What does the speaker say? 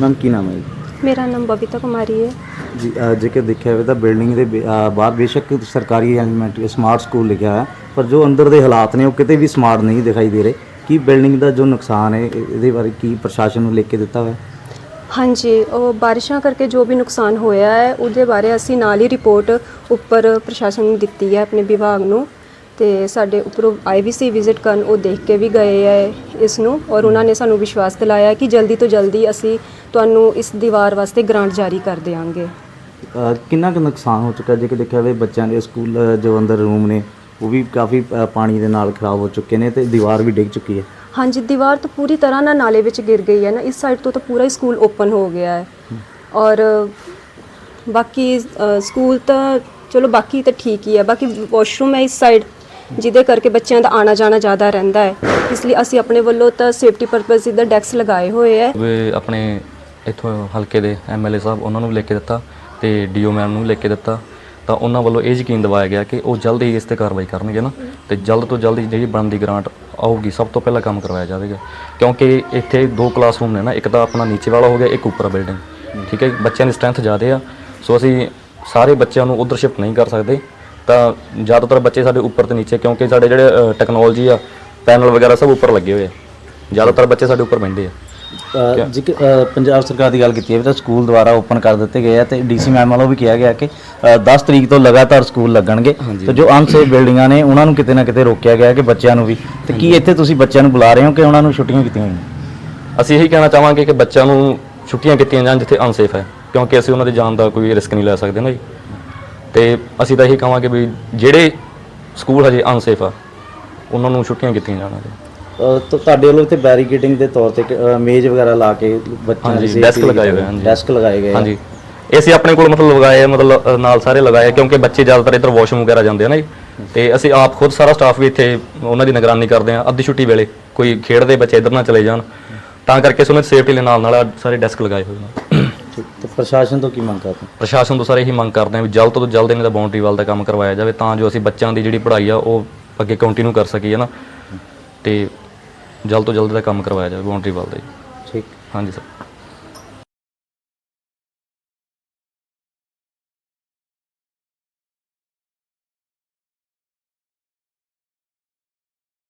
Ma'am ਕੀ ਨਾਮ ਹੈ ਜੀ? ਮੇਰਾ ਨਾਮ ਬਬੀਤਾ ਕੁਮਾਰੀ ਹੈ। ਜੀ ਅ, ਜੇਕਰ ਦੇਖਿਆ ਹੋਵੇ ਤਾਂ ਬਿਲਡਿੰਗ ਦੇ ਬੇ- ਅ, ਬਾਹਰ ਬੇਸ਼ੱਕ ਸਰਕਾਰੀ ਐਲੀਮੈਂਟਰੀ ਸਮਾਰਟ ਸਕੂਲ ਲਿਖਿਆ ਹੈ ਪਰ ਜੋ ਅੰਦਰ ਦੇ ਹਾਲਾਤ ਨੇ ਉਹ ਕਿਤੇ ਵੀ ਸਮਾਰਟ ਨਹੀਂ ਦਿਖਾਈ ਦੇ ਰਹੇ। ਕੀ ਬਿਲਡਿੰਗ ਦਾ ਜੋ ਨੁਕਸਾਨ ਹੈ ਇਹ- ਇਹਦੇ ਬਾਰੇ ਕੀ ਪ੍ਰਸ਼ਾਸਨ ਨੂੰ ਲਿਖ ਕੇ ਦਿੱਤਾ ਹੋਇਆ? ਹਾਂਜੀ ਉਹ ਬਾਰਿਸ਼ਾਂ ਕਰਕੇ ਜੋ ਵੀ ਨੁਕਸਾਨ ਹੋਇਆ ਹੈ ਉਹਦੇ ਬਾਰੇ ਅਸੀਂ ਨਾਲ ਹੀ ਰਿਪੋਰਟ ਉੱਪਰ ਪ੍ਰਸ਼ਾਸਨ ਨੂੰ ਦਿੱਤੀ ਹੈ ਆਪਣੇ ਵਿਭਾਗ ਨੂੰ। ਤੇ ਸਾਡੇ ਉੱਪਰੋਂ ਆਏ ਵੀ ਸੀ ਵਿਜ਼ਿਟ ਕਰਨ ਉਹ ਦੇਖ ਕੇ ਵੀ ਗਏ ਹੈ। ਇਸ ਨੂੰ ਔਰ ਉਹਨਾਂ ਨੇ ਸਾਨੂੰ ਵਿਸ਼ਵਾਸ ਦਿਲਾਇਆ ਕਿ ਜਲਦੀ ਤੋਂ ਜਲਦੀ ਅਸੀਂ ਤੁਹਾਨੂੰ ਇਸ ਦੀਵਾਰ ਵਾਸਤੇ ਗ੍ਰਾਂਟ ਜਾਰੀ ਕਰ ਦੇਵਾਂਗੇ ਅ, ਕਿੰਨਾ ਕੁ ਨੁਕਸਾਨ ਹੋ ਚੁੱਕਾ ਜੇਕਰ ਦੇਖਿਆ ਹੋਵੇ ਬੱਚਿਆਂ ਦੇ ਸਕੂਲ ਅ, ਜੋ ਅੰਦਰ ਰੂਮ ਨੇ ਉਹ ਵੀ ਕਾਫੀ ਅ, ਪਾਣੀ ਦੇ ਨਾਲ ਖਰਾਬ ਹੋ ਚੁੱਕੇ ਨੇ ਤੇ ਦੀਵਾਰ ਵੀ ਡਿੱਗ ਚੁੱਕੀ ਹੈ। ਹਾਂਜੀ ਦੀਵਾਰ ਤਾਂ ਪੂਰੀ ਤਰ੍ਹਾਂ ਨਾਲ ਨਾਲੇ ਵਿੱਚ ਗਿਰ ਗਈ ਹੈ ਨਾ ਇਸ ਸਾਈਡ ਤੋਂ ਤਾਂ ਪੂਰਾ ਹੀ ਸਕੂਲ ਓਪਨ ਹੋ ਗਿਆ ਹੈ। ਔਰ ਬਾਕੀ ਅ, ਸਕੂਲ ਤਾਂ ਚਲੋ ਬਾਕੀ ਤਾਂ ਠੀਕ ਹੀ ਹੈ ਬਾਕੀ ਵਾਸ਼ਰੂਮ ਹੈ ਇਸ ਸਾਈਡ। ਜਿਹਦੇ ਕਰਕੇ ਬੱਚਿਆਂ ਦਾ ਆਣਾ ਜਾਣਾ ਜ਼ਿਆਦਾ ਰਹਿੰਦਾ ਹੈ। ਇਸ ਲਈ ਅਸੀਂ ਆਪਣੇ ਵੱਲੋਂ ਤਾਂ ਸੇਫਟੀ ਪਰਪਸ ਇਧਰ ਡੈਕਸ ਲਗਾਏ ਹੋਏ ਹੈ। ਵੀ ਆਪਣੇ ਇੱਥੋਂ ਹਲਕੇ ਦੇ ਐਮਐਲਏ ਸਾਹਿਬ ਉਹਨਾਂ ਨੂੰ ਵੀ ਲੈ ਕੇ ਦਿੱਤਾ ਤੇ ਡੀਓ ਮੈਮ ਨੂੰ ਵੀ ਲੈ ਕੇ ਦਿੱਤਾ। ਤਾਂ ਉਹਨਾਂ ਵੱਲੋਂ ਇਹ ਯਕੀਨ ਦਿਵਾਇਆ ਗਿਆ ਕਿ ਉਹ ਜਲਦ ਹੀ ਇਸ ਤੇ ਕਾਰਵਾਈ ਕਰਨਗੇ ਨਾ। ਤੇ ਜਲਦ ਤੋਂ ਜਲਦ ਜਿਹੜੀ ਬਣਦੀ ਗ੍ਰਾਂਟ ਆਊਗੀ, ਸਭ ਤੋਂ ਪਹਿਲਾਂ ਕੰਮ ਕਰਵਾਇਆ ਜਾਵੇਗਾ। ਕਿਉਂਕਿ ਇੱਥੇ ਦੋ ਕਲਾਸਰੂਮ ਨੇ ਨਾ, ਇੱਕ ਤਾਂ ਆਪਣਾ ਨੀਚੇ ਵਾਲਾ ਹੋ ਗਿਆ, ਇੱਕ ਉੱਪਰ ਬਿਲਡਿੰਗ ਠੀਕ ਹੈ ਬੱਚਿਆਂ ਦੀ ਸਟਰੈਂਥ ਜ਼ਿਆਦਾ ਆ। ਸੋ ਅਸੀਂ ਸਾਰੇ ਬੱਚਿਆਂ ਨੂੰ ਉਧਰ ਸ਼ਿਫਟ ਨਹੀਂ ਕਰ ਸਕਦੇ। ਤਾਂ ਜ਼ਿਆਦਾਤਰ ਬੱਚੇ ਸਾਡੇ ਉੱਪਰ ਤੇ ਨੀਚੇ ਕਿਉਂਕਿ ਸਾਡੇ ਜਿਹੜੇ ਟੈਕਨੋਲੋਜੀ ਆ ਪੈਨਲ ਵਗੈਰਾ ਸਭ ਉੱਪਰ ਲੱਗੇ ਹੋਏ ਆ। ਜ਼ਿਆਦਾਤਰ ਬੱਚੇ ਸਾਡੇ ਉੱਪਰ ਬੈਠਦੇ ਆ। ਅ, ਪੰਜਾਬ ਸਰਕਾਰ ਦੀ ਗੱਲ ਕੀਤੀ ਹੈ ਤਾਂ ਸਕੂਲ ਦੁਬਾਰਾ ਓਪਨ ਕਰ ਦਿੱਤੇ ਗਏ ਆ ਤੇ ਡੀਸੀ ਮੈਮ ਵੱਲੋਂ ਵੀ ਕਿਹਾ ਗਿਆ ਕਿ ਅ, 10 ਤਰੀਕ ਤੋਂ ਲਗਾਤਾਰ ਸਕੂਲ ਲੱਗਣਗੇ। ਤੇ ਜੋ ਅਨਸੇਫ ਬਿਲਡਿੰਗਾਂ ਨੇ ਉਹਨਾਂ ਨੂੰ ਕਿਤੇ ਨਾ ਕਿਤੇ ਰੋਕਿਆ ਗਿਆ ਕਿ ਬੱਚਿਆਂ ਨੂੰ ਵੀ। ਤੇ ਕੀ ਇੱਥੇ ਤੁਸੀਂ ਬੱਚਿਆਂ ਨੂੰ ਬੁਲਾ ਰਹੇ ਹੋ ਕਿ ਉਹਨਾਂ ਨੂੰ ਛੁੱਟੀਆਂ ਕੀਤੀਆਂ ਹੋਈਆਂ? ਅਸੀਂ ਇਹੀ ਕਹਿਣਾ ਚਾਹਾਂਗੇ ਕਿ ਬੱਚਿਆਂ ਨੂੰ ਛੁੱਟੀਆਂ ਕੀਤੀਆਂ ਜਾਣ ਜਿੱਥੇ ਅਨਸੇਫ ਹੈ ਕਿਉਂਕਿ ਅਸੀਂ ਉਹਨਾਂ ਦੀ ਜਾਨ ਦਾ ਕੋਈ ਰਿਸਕ ਨਹੀਂ ਲੈ ਸਕਦੇ ਨਾ ਜੀ। ਤੇ ਅਸੀਂ ਤਾਂ ਇਹੀ ਕਹਾਂਗੇ ਵੀ ਜਿਹੜੇ ਸਕੂਲ ਹਜੇ ਅਨਸੇਫ ਆ ਉਹਨਾਂ ਨੂੰ ਛੁੱਟੀਆਂ ਕੀਤੀਆਂ ਅ, ਤਾਂ ਤੁਹਾਡੇ ਵੱਲੋਂ ਇੱਥੇ ਬੈਰੀਕੇਡਿੰਗ ਦੇ ਤੌਰ ਤੇ ਇੱਕ, ਮੇਜ਼ ਵਗੈਰਾ ਲਾ ਕੇ ਬੱਚਿਆਂ ਹਾਂਜੀ, safety desk ਲਗਾਏ ਹੋਏ, ਹਾਂਜੀ। ਡੈਸਕ ਲਗਾਏ ਗਏ ਆ। ਹਾਂਜੀ। ਇਹ ਅਸੀਂ ਆਪਣੇ ਕੋਲ ਮਤਲਬ ਲਗਾਏ ਆ ਮਤਲਬ ਅ, ਨਾਲ ਸਾਰੇ ਲਗਾਏ ਆ ਕਿਉਂਕਿ ਬੱਚੇ ਜ਼ਿਆਦਾਤਰ ਇੱਧਰ ਵਾਸ਼ਰੂਮ ਵਗੈਰਾ ਜਾਂਦੇ ਆ ਨਾ ਜੀ। ਤੇ ਅਸੀਂ ਆਪ ਖੁਦ ਸਾਰਾ ਸਟਾਫ ਵੀ ਇੱਥੇ ਉਹਨਾਂ ਦੀ ਨਿਗਰਾਨੀ ਕਰਦੇ ਆ ਅੱਧੀ ਛੁੱਟੀ ਵੇਲੇ ਕੋਈ ਖੇਡਦੇ ਬੱਚੇ ਇੱਧਰ ਨਾ ਚਲੇ ਜਾਣ। ਤਾਂ ਕਰਕੇ ਦੀ ਸੇਫਟੀ ਦੇ ਨਾਲ ਨਾਲ ਆਹ ਸਾਰੇ ਡੈਸਕ ਲਗਾਏ ਹੋਏ ਨੇ ਪ੍ਰਸ਼ਾਸਨ ਤੋਂ ਕੀ ਮੰਗ ਕਰਦੇ ਹੋ? ਪ੍ਰਸ਼ਾਸਨ ਤੋਂ ਸਾਰੇ ਇਹੀ ਮੰਗ ਕਰਦੇ ਆ ਵੀ ਜਲਦ ਤੋਂ ਜਲਦ ਇਹਨਾਂ ਦਾ ਬਾਉਂਡਰੀ ਵਾਲ ਦਾ ਕੰਮ ਕਰਵਾਇਆ ਜਾਵੇ ਤਾਂ ਜੋ ਅਸੀਂ ਬੱਚਿਆਂ ਦੀ ਜਿਹੜੀ ਪੜ੍ਹਾਈ ਆ ਉਹ ਅੱਗੇ ਕੰਟੀਨਿਊ ਕਰ ਸਕੀਏ ਨਾ। ਤੇ ਜਲਦ ਤੋਂ ਜਲਦ ਦਾ ਕੰਮ ਕਰਵਾਇਆ ਜਾਵੇ ਬਾਉਂਡਰੀ ਵਾਲ ਦਾ ਜੀ ਠੀਕ। ਹਾਂਜੀ ਸਰ।